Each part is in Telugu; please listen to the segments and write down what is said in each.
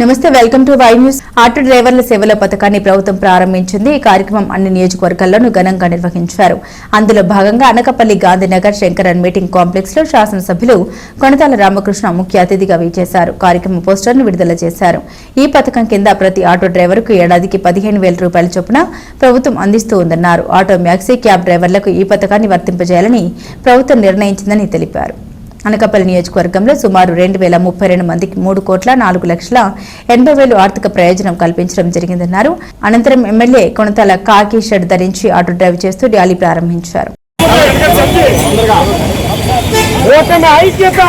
నమస్తే welcome to Y news. Auto డ్రైవర్ల సేవల పథకాన్ని ప్రభుత్వం ప్రారంభించింది. ఈ కార్యక్రమం అన్ని నియోజకవర్గాల్లోనూ ఘనంగా నిర్వహించారు. అందులో భాగంగా అనకపల్లి గాంధీనగర్ శంకరన్ మీటింగ్ కాంప్లెక్స్లో శాసనసభ్యులు కొనతాల రామకృష్ణ ముఖ్య అతిథిగా విచ్చేశారు. కార్యక్రమ పోస్టర్ను విడుదల చేశారు. ఈ పథకం కింద ప్రతి ఆటో డ్రైవర్కు ఏడాదికి పదిహేను వేల రూపాయల చొప్పున ప్రభుత్వం అందిస్తూ ఉందన్నారు. ఆటో మ్యాక్సీ క్యాబ్ డ్రైవర్లకు ఈ పథకాన్ని వర్తింపజేయాలని ప్రభుత్వం నిర్ణయించిందని తెలిపారు. అనకాపల్లి నియోజకవర్గంలో సుమారు రెండు వేల ముప్పై రెండు మందికి మూడు కోట్ల నాలుగు లక్షల ఎనభై వేలు ఆర్థిక ప్రయోజనం కల్పించడం జరిగిందన్నారు. అనంతరం ఎమ్మెల్యే కొనతాల కాకి షెడ్ ధరించి ఆటో డ్రైవ్ చేస్తూ ర్యాలీ ప్రారంభించారు. ఓటమి ఐక్యత!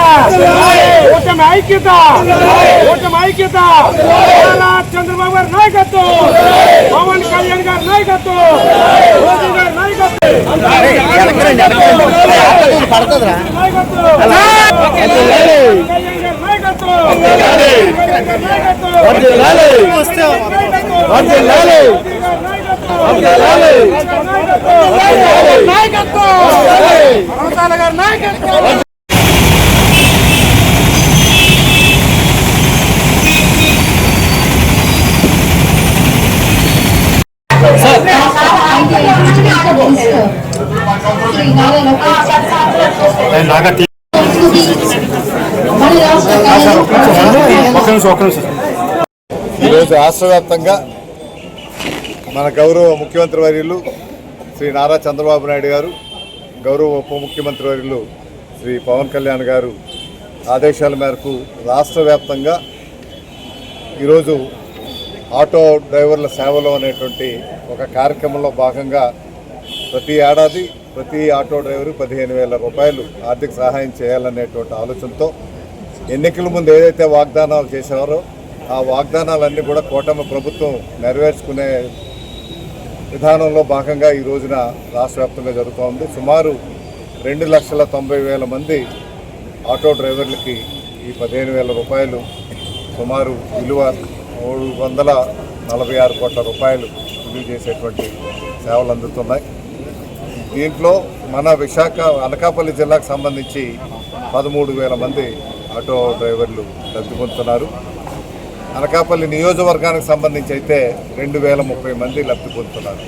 ఓటమి ఐక్యత! ఓటమి ఐక్యత! నారా చంద్రబాబు గారి నాయకత్వం! పవన్ కళ్యాణ్ గారి నాయకత్వం! మోదీ గారి నాయకత్వం! నాయకత్వం! గారి నాయకత్వం! ఈరోజు రాష్ట్ర వ్యాప్తంగా మన గౌరవ ముఖ్యమంత్రి వర్యులు శ్రీ నారా చంద్రబాబు నాయుడు గారు గౌరవ ఉప ముఖ్యమంత్రి వర్యులు శ్రీ పవన్ కళ్యాణ్ గారు ఆదేశాల మేరకు రాష్ట్ర వ్యాప్తంగా ఈరోజు ఆటో డ్రైవర్ల సేవలు అనేటువంటి ఒక కార్యక్రమంలో భాగంగా ప్రతి ఏడాది ప్రతి ఆటో డ్రైవరు పదిహేను వేల రూపాయలు ఆర్థిక సహాయం చేయాలనేటువంటి ఆలోచనతో ఎన్నికల ముందు ఏదైతే వాగ్దానాలు చేశారో ఆ వాగ్దానాలన్నీ కూడా కూటమి ప్రభుత్వం నెరవేర్చుకునే విధానంలో భాగంగా ఈ రోజున రాష్ట్ర వ్యాప్తంగా జరుగుతోంది సుమారు రెండు లక్షల తొంభై వేల మంది ఆటో డ్రైవర్లకి ఈ పదిహేను వేల రూపాయలు సుమారు విలువ మూడు వందల నలభై ఆరు కోట్ల రూపాయలు విలువ చేసేటువంటి సేవలు అందుతున్నాయి. దీంట్లో మన విశాఖ అనకాపల్లి జిల్లాకు సంబంధించి పదమూడు వేల మంది ఆటో డ్రైవర్లు లబ్ధి పొందుతున్నారు అనకాపల్లి నియోజకవర్గానికి సంబంధించి అయితే రెండు వేల ముప్పై మంది లబ్ధి పొందుతున్నారు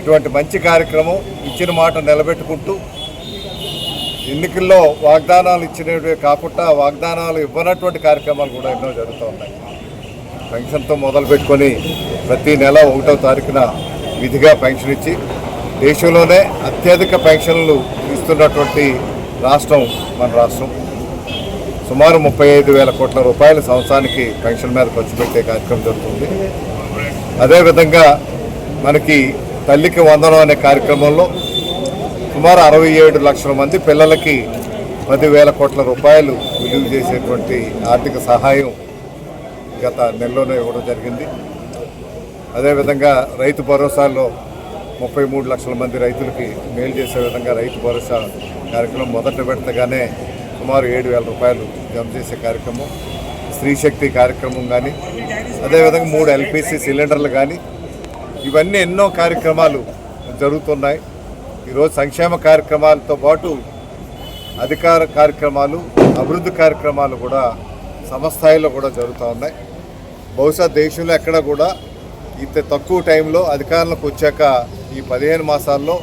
ఇటువంటి మంచి కార్యక్రమం ఇచ్చిన మాట నిలబెట్టుకుంటూ ఎన్నికల్లో వాగ్దానాలు ఇచ్చినవే కాకుండా వాగ్దానాలు ఇవ్వనటువంటి కార్యక్రమాలు కూడా ఎన్నో జరుగుతూ ఉన్నాయి. పెన్షన్తో మొదలు పెట్టుకొని ప్రతి నెల ఒకటో తారీఖున విధిగా పెన్షన్ ఇచ్చి దేశంలోనే అత్యధిక పెన్షన్లు ఇస్తున్నటువంటి రాష్ట్రం మన రాష్ట్రం. సుమారు ముప్పై ఐదు వేల కోట్ల రూపాయలు సంవత్సరానికి పెన్షన్ మీద ఖర్చు పెట్టే కార్యక్రమం జరుగుతుంది. అదేవిధంగా మనకి తల్లికి వందనం అనే కార్యక్రమంలో సుమారు అరవై ఏడు లక్షల మంది పిల్లలకి పదివేల కోట్ల రూపాయలు విలువ చేసేటువంటి ఆర్థిక సహాయం గత నెలలోనే ఇవ్వడం జరిగింది. అదేవిధంగా రైతు భరోసాలో ముప్పై మూడు లక్షల మంది రైతులకి మేలు చేసే విధంగా రైతు భరోసా కార్యక్రమం మొదట పెడతగానే సుమారు ఏడు వేల రూపాయలు జమ చేసే కార్యక్రమం స్త్రీ శక్తి కార్యక్రమం కానీ అదేవిధంగా మూడు ఎల్పిసి సిలిండర్లు కానీ ఇవన్నీ ఎన్నో కార్యక్రమాలు జరుగుతున్నాయి. ఈరోజు సంక్షేమ కార్యక్రమాలతో పాటు అధికార కార్యక్రమాలు అభివృద్ధి కార్యక్రమాలు కూడా సమస్థాయిలో కూడా జరుగుతూ ఉన్నాయి. బహుశా దేశంలో ఎక్కడ కూడా ఇంత తక్కువ టైంలో అధికారంలోకి వచ్చాక ఈ పదిహేను మాసాల్లో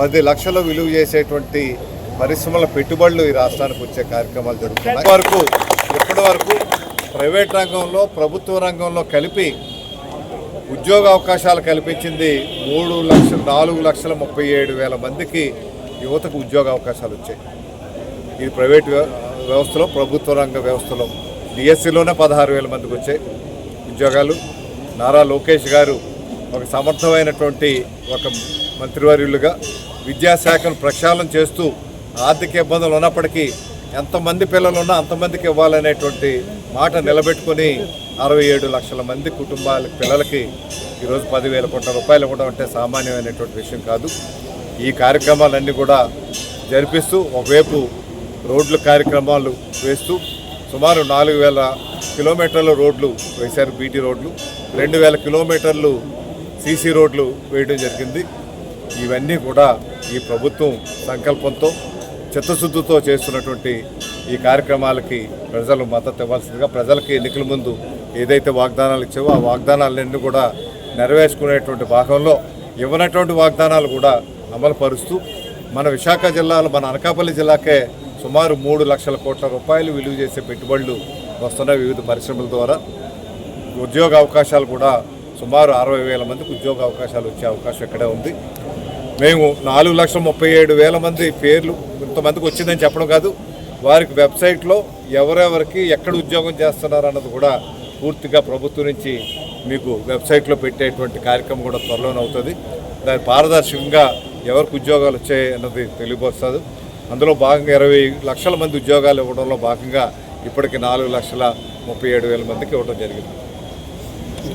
పది లక్షల విలువ చేసేటువంటి పరిశ్రమల పెట్టుబడులు ఈ రాష్ట్రానికి వచ్చే కార్యక్రమాలు జరుగుతున్నాయి. వరకు ఇప్పటి వరకు ప్రైవేట్ రంగంలో ప్రభుత్వ రంగంలో కలిపి ఉద్యోగ అవకాశాలు కల్పించింది మూడు లక్షల నాలుగు లక్షల ముప్పై ఏడు వేల మందికి యువతకు ఉద్యోగ అవకాశాలు వచ్చాయి. ఇది ప్రైవేట్ వ్యవస్థలో ప్రభుత్వ రంగ వ్యవస్థలో. డిఎస్సిలోనే పదహారు వేల మందికి వచ్చాయి ఉద్యోగాలు. నారా లోకేష్ గారు ఒక సమర్థమైనటువంటి ఒక మంత్రివర్యులుగా విద్యాశాఖను ప్రక్షాళన చేస్తూ ఆర్థిక ఇబ్బందులు ఉన్నప్పటికీ ఎంతమంది పిల్లలు ఉన్నా అంతమందికి ఇవ్వాలనేటువంటి మాట నిలబెట్టుకొని అరవై ఏడు లక్షల మంది కుటుంబాల పిల్లలకి ఈరోజు పదివేల కోట్ల రూపాయలు ఇవ్వడం అంటే సామాన్యమైనటువంటి విషయం కాదు. ఈ కార్యక్రమాలన్నీ కూడా జరిపిస్తూ ఒకవైపు రోడ్ల కార్యక్రమాలు వేస్తూ సుమారు నాలుగు వేల కిలోమీటర్ల రోడ్లు వేశారు బీటీ రోడ్లు. రెండు వేల కిలోమీటర్లు సీసీ రోడ్లు వేయడం జరిగింది. ఇవన్నీ కూడా ఈ ప్రభుత్వం సంకల్పంతో చిత్తశుద్ధితో చేస్తున్నటువంటి ఈ కార్యక్రమాలకి ప్రజలు మద్దతు ఇవ్వాల్సిందిగా ప్రజలకి ఎన్నికల ముందు ఏదైతే వాగ్దానాలు ఇచ్చావో ఆ వాగ్దానాలన్నీ కూడా నెరవేర్చుకునేటువంటి భాగంలో ఇవ్వనటువంటి వాగ్దానాలు కూడా అమలు పరుస్తూ మన విశాఖ జిల్లాలో మన అనకాపల్లి జిల్లాకే సుమారు మూడు లక్షల కోట్ల రూపాయలు విలువ చేసే పెట్టుబడులు వస్తున్నాయి వివిధ పరిశ్రమల ద్వారా ఉద్యోగ అవకాశాలు కూడా సుమారు అరవై వేల మందికి ఉద్యోగ అవకాశాలు వచ్చే అవకాశం ఇక్కడే ఉంది. మేము నాలుగు లక్షల ముప్పై ఏడు వేల మంది పేర్లు ఇంతమందికి వచ్చిందని చెప్పడం కాదు. వారికి వెబ్సైట్లో ఎవరెవరికి ఎక్కడ ఉద్యోగం చేస్తున్నారు అన్నది కూడా పూర్తిగా ప్రభుత్వం నుంచి మీకు వెబ్సైట్లో పెట్టేటువంటి కార్యక్రమం కూడా త్వరలోనే అవుతుంది. దాని పారదర్శకంగా ఎవరికి ఉద్యోగాలు వచ్చాయి అన్నది తెలియపరుస్తుంది. అందులో భాగంగా ఇరవై లక్షల మంది ఉద్యోగాలు ఇవ్వడంలో భాగంగా ఇప్పటికి నాలుగు లక్షల ముప్పై ఏడు వేల మందికి ఇవ్వడం జరిగింది.